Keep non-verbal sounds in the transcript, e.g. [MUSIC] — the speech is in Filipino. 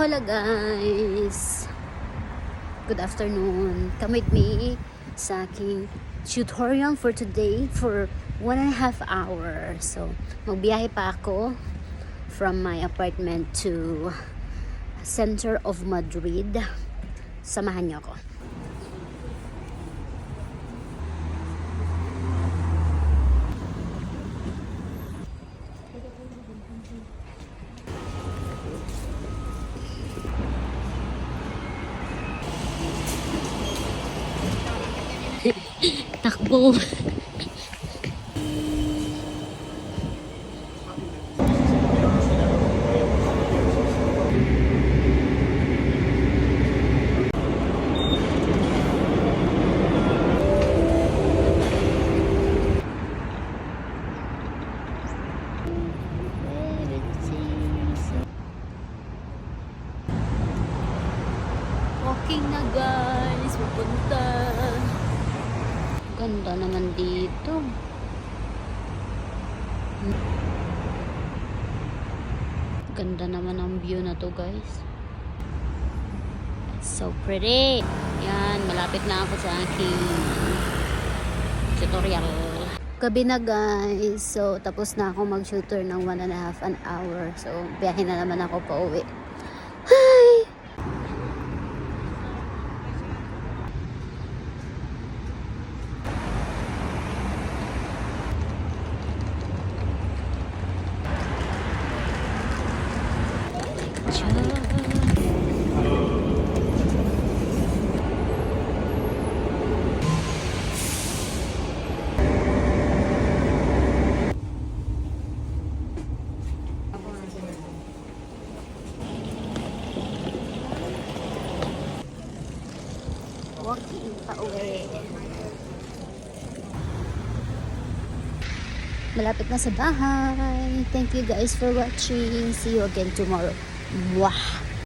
Hola guys! Good afternoon. Come with me sa aking tutorial for today for one and a half hour. So, magbiyahe pa ako from my apartment to center of Madrid. Samahan niyo ako. [LAUGHS] Takbo! Walking na guys, Ganda naman dito. Ganda naman ang view na to guys. So pretty. Yan, malapit na ako sa aking tutorial. Gabi na guys. So tapos na ako mag-shooter ng one and a half an hour. So biyahe na naman ako pa uwi. Malapit na sa bahay. Thank you guys for watching. See you again tomorrow. 哇。